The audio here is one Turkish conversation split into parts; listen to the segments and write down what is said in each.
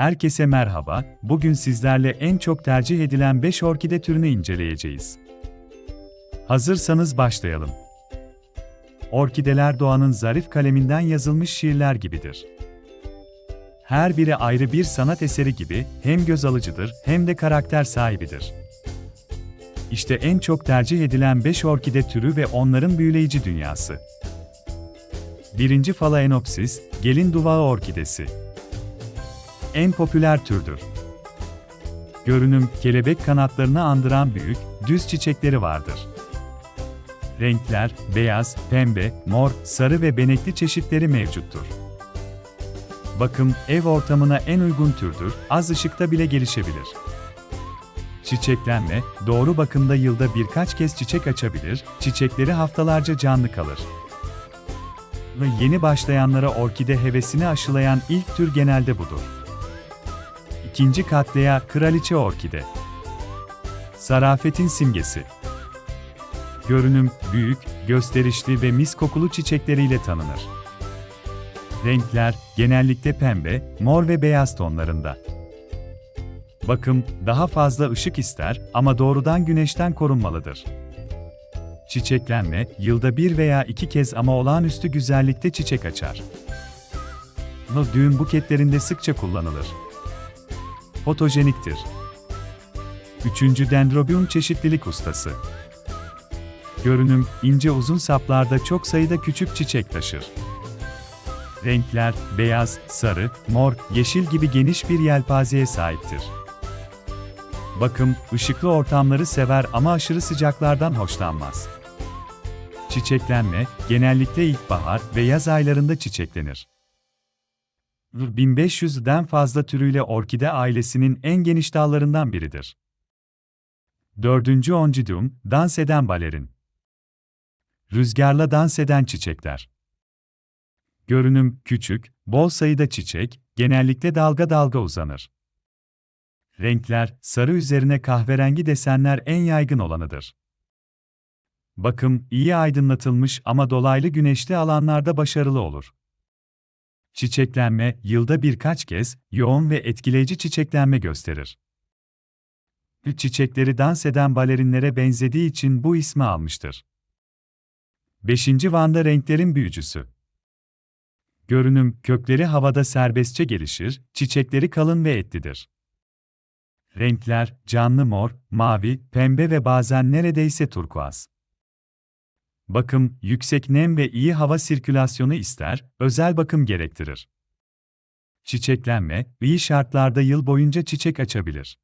Herkese merhaba, bugün sizlerle en çok tercih edilen 5 orkide türünü inceleyeceğiz. Hazırsanız başlayalım. Orkideler doğanın zarif kaleminden yazılmış şiirler gibidir. Her biri ayrı bir sanat eseri gibi hem göz alıcıdır hem de karakter sahibidir. İşte en çok tercih edilen 5 orkide türü ve onların büyüleyici dünyası. 1. Phalaenopsis, gelin duvağı orkidesi. En popüler türdür. Görünüm, kelebek kanatlarını andıran büyük, düz çiçekleri vardır. Renkler, beyaz, pembe, mor, sarı ve benekli çeşitleri mevcuttur. Bakım, ev ortamına en uygun türdür, az ışıkta bile gelişebilir. Çiçeklenme, doğru bakımda yılda birkaç kez çiçek açabilir, çiçekleri haftalarca canlı kalır. Ve yeni başlayanlara orkide hevesini aşılayan ilk tür genelde budur. İkinci katleya kraliçe orkide. Zarafetin simgesi. Görünüm, büyük, gösterişli ve mis kokulu çiçekleriyle tanınır. Renkler, genellikle pembe, mor ve beyaz tonlarında. Bakım, daha fazla ışık ister ama doğrudan güneşten korunmalıdır. Çiçeklenme, yılda bir veya iki kez ama olağanüstü güzellikte çiçek açar. Düğün buketlerinde sıkça kullanılır. Fotojeniktir. Üçüncü Dendrobium çeşitlilik ustası. Görünüm, ince uzun saplarda çok sayıda küçük çiçek taşır. Renkler, beyaz, sarı, mor, yeşil gibi geniş bir yelpazeye sahiptir. Bakım, ışıklı ortamları sever ama aşırı sıcaklardan hoşlanmaz. Çiçeklenme, genellikle ilkbahar ve yaz aylarında çiçeklenir. 1500'den fazla türüyle orkide ailesinin en geniş dallarından biridir. Dördüncü Oncidium, dans eden balerin. Rüzgarla dans eden çiçekler. Görünüm küçük, bol sayıda çiçek, genellikle dalga dalga uzanır. Renkler, sarı üzerine kahverengi desenler en yaygın olanıdır. Bakım, iyi aydınlatılmış ama dolaylı güneşli alanlarda başarılı olur. Çiçeklenme, yılda birkaç kez, yoğun ve etkileyici çiçeklenme gösterir. Çiçekleri dans eden balerinlere benzediği için bu ismi almıştır. 5. Vanda renklerin büyücüsü. Görünüm, kökleri havada serbestçe gelişir, çiçekleri kalın ve etlidir. Renkler, canlı mor, mavi, pembe ve bazen neredeyse turkuaz. Bakım, yüksek nem ve iyi hava sirkülasyonu ister, özel bakım gerektirir. Çiçeklenme, iyi şartlarda yıl boyunca çiçek açabilir.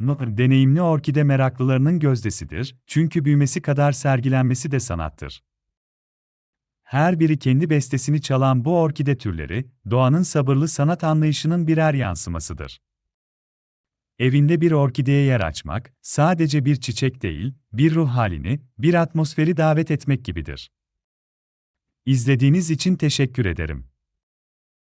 Deneyimli orkide meraklılarının gözdesidir, çünkü büyümesi kadar sergilenmesi de sanattır. Her biri kendi bestesini çalan bu orkide türleri, doğanın sabırlı sanat anlayışının birer yansımasıdır. Evinde bir orkideye yer açmak, sadece bir çiçek değil, bir ruh halini, bir atmosferi davet etmek gibidir. İzlediğiniz için teşekkür ederim.